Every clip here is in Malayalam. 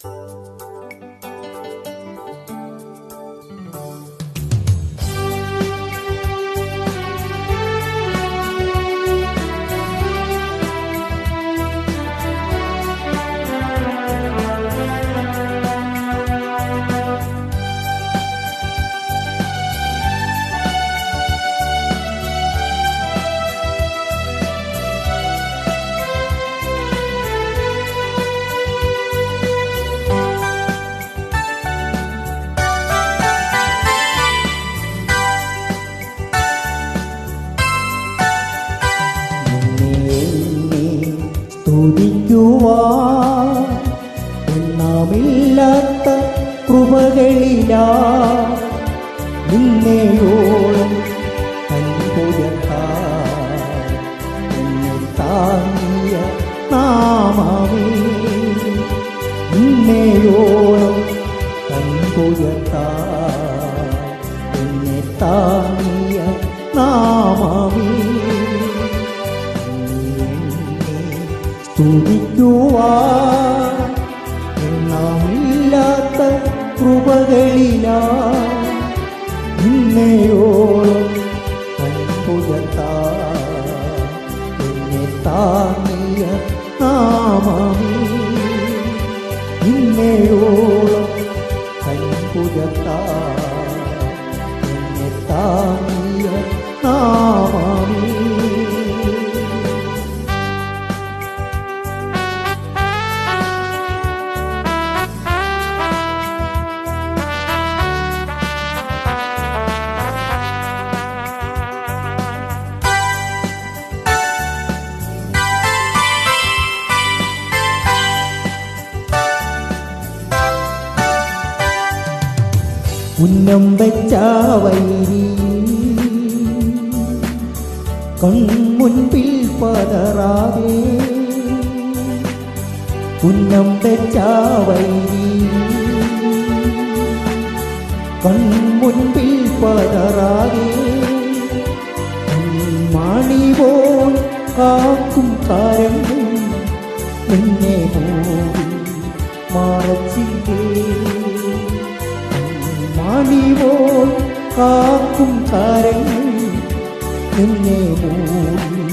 നിന്നെ സ്തുതിക്കുവാൻ എണ്ണമില്ലാത്ത കൃപകളിലാ നിന്നെയോളം സ്തുതിക്കുവാൻ എണ്ണമില്ലാത്ത കൃപകളിലാ താങ്ങിയ നാമമേ ഇന്നയോളം അത്ഭുതത്താ എന്നെ താങ്ങിയ നാമമേ ഉന്നം വെച്ച വൈരി കൺമുൻപിൽ പതറാതെ ഉന്നം വെച്ച വൈരി കൺമുൻപിൽ പതറാതെ മണി പോൽ കാക്കും കാരങ്ങൾ എന്നെ പോ മറച്ചില്ലേ കാക്കും താരങ്ങൾ നിന്നെ മൂടി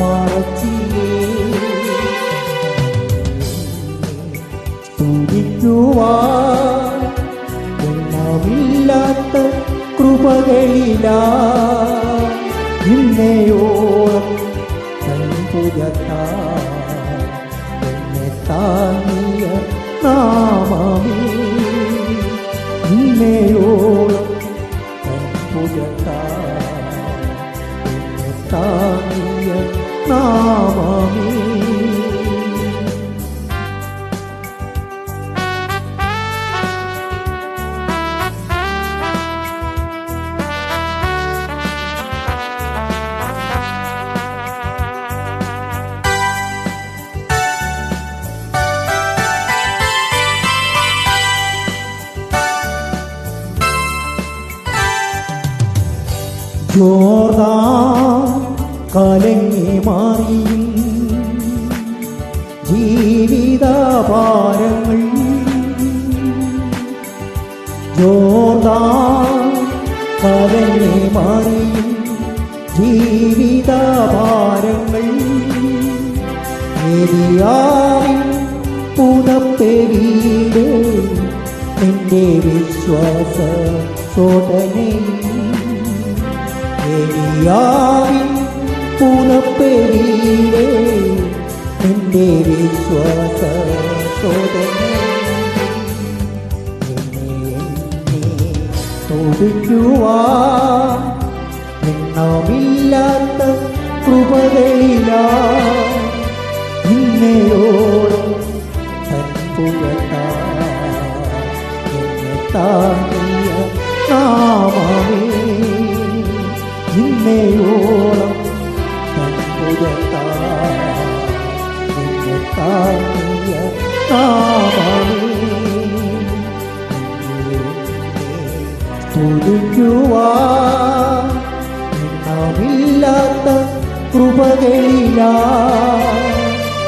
മറച്ചില്ലേ സ്തുതിക്കുവാൻ എണ്ണമില്ലാത്ത കൃപകളിലാ നിന്നെയോളം ജോർദാൻ കലങ്ങി മാറി ജീവിതഭാരങ്ങൾ ജോർദാൻ കലങ്ങി മാറി ജീവിതഭാരങ്ങൾ എരിയാവിൻ നിന്റെ വിശ്വാസ ചോദനയിൽ. നിന്റെ വിശ്വാസ കൃപകളിലാ നിന്നെയോടും അത്ഭുതത്താ എന്നെ താങ്ങിയ നിന്നെയോളം എന്നെ താങ്ങിയ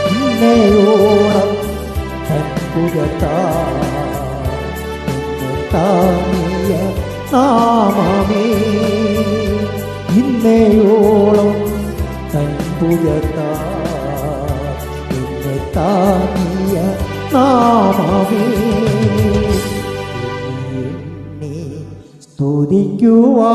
നിന്നെയോളം തൻപുരത്താ താങ്ങിയ നാമമേ ഇന്നയോളം തൻ നാമേ സ്തുതിക്കുവാ